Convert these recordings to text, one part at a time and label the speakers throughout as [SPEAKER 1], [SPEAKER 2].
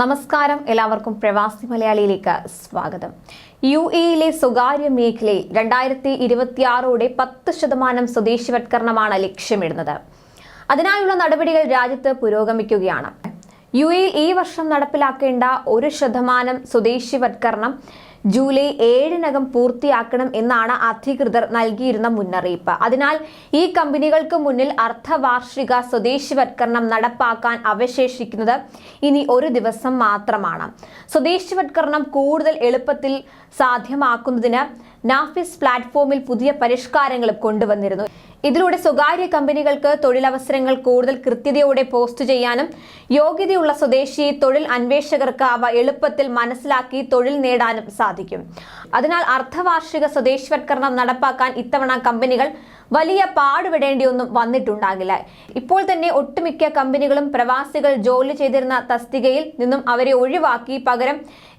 [SPEAKER 1] നമസ്കാരം. എല്ലാവർക്കും പ്രവാസി മലയാളിയിലേക്ക് സ്വാഗതം. യു എയിലെ സ്വകാര്യ മേഖലയിൽ രണ്ടായിരത്തി ഇരുപത്തിയാറോടെ പത്ത് ശതമാനം സ്വദേശിവത്കരണമാണ് ലക്ഷ്യമിടുന്നത്. അതിനായുള്ള നടപടികൾ രാജ്യത്ത് പുരോഗമിക്കുകയാണ്. യു എയിൽ ഈ വർഷം നടപ്പിലാക്കേണ്ട ഒരു ശതമാനം സ്വദേശിവത്കരണം ജൂലൈ ഏഴിനകം പൂർത്തിയാക്കണം എന്നാണ് അധികൃതർ നൽകിയിരുന്ന മുന്നറിയിപ്പ്. അതിനാൽ ഈ കമ്പനികൾക്ക് മുന്നിൽ അർദ്ധവാർഷിക സ്വദേശിവത്കരണം നടപ്പാക്കാൻ അവശേഷിക്കുന്നത് ഇനി ഒരു ദിവസം മാത്രമാണ്. സ്വദേശിവത്കരണം കൂടുതൽ എളുപ്പത്തിൽ സാധ്യമാക്കുന്നതിന് നാഫിസ് പ്ലാറ്റ്ഫോമിൽ പുതിയ പരിഷ്കാരങ്ങളും കൊണ്ടുവന്നിരുന്നു. ഇതിലൂടെ സ്വകാര്യ കമ്പനികൾക്ക് തൊഴിലവസരങ്ങൾ കൂടുതൽ കൃത്യതയോടെ പോസ്റ്റ് ചെയ്യാനും യോഗ്യതയുള്ള സ്വദേശി തൊഴിൽ അന്വേഷകർക്ക് അവ എളുപ്പത്തിൽ മനസ്സിലാക്കി തൊഴിൽ നേടാനും സാധിക്കും. അതിനാൽ അർദ്ധവാർഷിക സ്വദേശിവത്കരണം നടപ്പാക്കാൻ ഇത്തവണ കമ്പനികൾ വലിയ പാടുപെടേണ്ടിയൊന്നും വന്നിട്ടുണ്ടാകില്ല. ഇപ്പോൾ തന്നെ ഒട്ടുമിക്ക കമ്പനികളും പ്രവാസികൾ ജോലി ചെയ്തിരുന്ന തസ്തികയിൽ നിന്നും അവരെ ഒഴിവാക്കി പകരം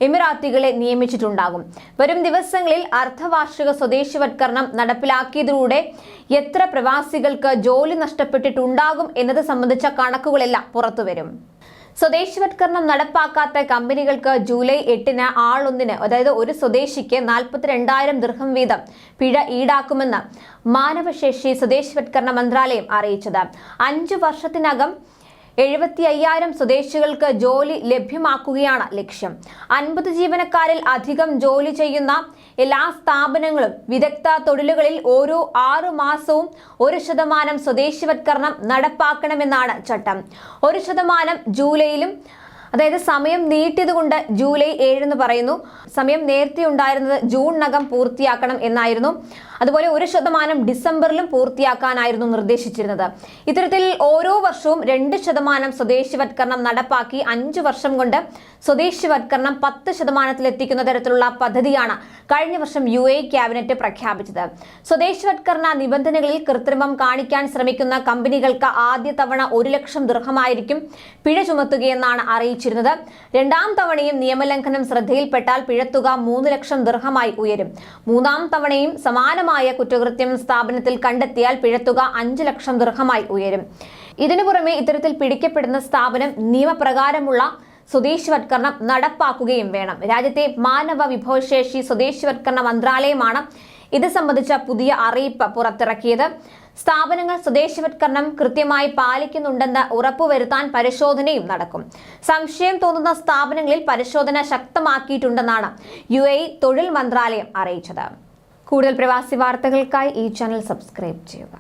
[SPEAKER 1] എമിറാത്തികളെ നിയമിച്ചിട്ടുണ്ടാകും. വരും ദിവസങ്ങളിൽ അർദ്ധവാർഷിക സ്വദേശിവത്കരണം നടപ്പിലാക്കിയതിലൂടെ എത്ര പ്രവാസികൾക്ക് ജോലി നഷ്ടപ്പെട്ടിട്ടുണ്ടാകും എന്നത് സംബന്ധിച്ച കണക്കുകളെല്ലാം പുറത്തുവരും. സ്വദേശിവത്കരണം നടപ്പാക്കാത്ത കമ്പനികൾക്ക് ജൂലൈ എട്ടിന് ആളൊന്നിന് അതായത് ഒരു സ്വദേശിക്ക് നാൽപ്പത്തിരണ്ടായിരം ദൃഹം വീതം പിഴ ഈടാക്കുമെന്ന് മാനവശേഷി സ്വദേശിവത്കരണ മന്ത്രാലയം അറിയിച്ചത്. അഞ്ചു വർഷത്തിനകം എഴുപത്തി അയ്യായിരം സ്വദേശികൾക്ക് ജോലി ലഭ്യമാക്കുകയാണ് ലക്ഷ്യം. അൻപത് ജീവനക്കാരിൽ അധികം ജോലി ചെയ്യുന്ന എല്ലാ സ്ഥാപനങ്ങളും വിദഗ്ധ തൊഴിലുകളിൽ ഓരോ ആറു മാസവും ഒരു ശതമാനം സ്വദേശിവത്കരണം നടപ്പാക്കണമെന്നാണ് ചട്ടം. ഒരു ശതമാനം ജൂലൈയിലും അതായത് സമയം നീട്ടിയതുകൊണ്ട് ജൂലൈ ഏഴെന്ന് പറയുന്നു. സമയം നേരത്തെ ഉണ്ടായിരുന്നത് ജൂണിനകം പൂർത്തിയാക്കണം എന്നായിരുന്നു. അതുപോലെ ഒരു ശതമാനം ഡിസംബറിലും പൂർത്തിയാക്കാനായിരുന്നു നിർദ്ദേശിച്ചിരുന്നത്. ഇത്തരത്തിൽ ഓരോ വർഷവും രണ്ട് ശതമാനം സ്വദേശിവത്കരണം നടപ്പാക്കി അഞ്ചു വർഷം കൊണ്ട് സ്വദേശിവത്കരണം പത്ത് ശതമാനത്തിലെത്തിക്കുന്ന തരത്തിലുള്ള പദ്ധതിയാണ് കഴിഞ്ഞ വർഷം യു എ ക്യാബിനറ്റ് പ്രഖ്യാപിച്ചത്. സ്വദേശിവത്കരണ നിബന്ധനകളിൽ കൃത്രിമം കാണിക്കാൻ ശ്രമിക്കുന്ന കമ്പനികൾക്ക് ആദ്യ തവണ ഒരു ലക്ഷം ദൃഹമായിരിക്കും പിഴ ചുമത്തുകയെന്നാണ് അറിയിച്ചിരുന്നത് രണ്ടാം തവണയും നിയമലംഘനം ശ്രദ്ധയിൽപ്പെട്ടാൽ പിഴത്തുക മൂന്ന് ലക്ഷം ദൃഹമായി ഉയരും. മൂന്നാം തവണയും സമാനമായ കുറ്റകൃത്യം സ്ഥാപനത്തിൽ കണ്ടെത്തിയാൽ പിഴത്തുക അഞ്ച് ലക്ഷം ദൃഹമായി ഉയരും. ഇതിനു പുറമെ ഇത്തരത്തിൽ പിടിക്കപ്പെടുന്ന സ്ഥാപനം നിയമപ്രകാരമുള്ള സ്വദേശിവത്കരണം നടപ്പാക്കുകയും വേണം. രാജ്യത്തെ മാനവ വിഭവശേഷി സ്വദേശിവത്കരണ മന്ത്രാലയമാണ് ഇത് സംബന്ധിച്ച പുതിയ അറിയിപ്പ് പുറത്തിറക്കിയത്. സ്ഥാപനങ്ങൾ സ്വദേശവത്കരണം കൃത്യമായി പാലിക്കുന്നുണ്ടെന്ന് ഉറപ്പുവരുത്താൻ പരിശോധനയും നടക്കും. സംശയം തോന്നുന്ന സ്ഥാപനങ്ങളിൽ പരിശോധന ശക്തമാക്കിയിട്ടുണ്ടെന്നാണ് യു തൊഴിൽ മന്ത്രാലയം അറിയിച്ചത്. കൂടുതൽ പ്രവാസി വാർത്തകൾക്കായി ഈ ചാനൽ സബ്സ്ക്രൈബ് ചെയ്യുക.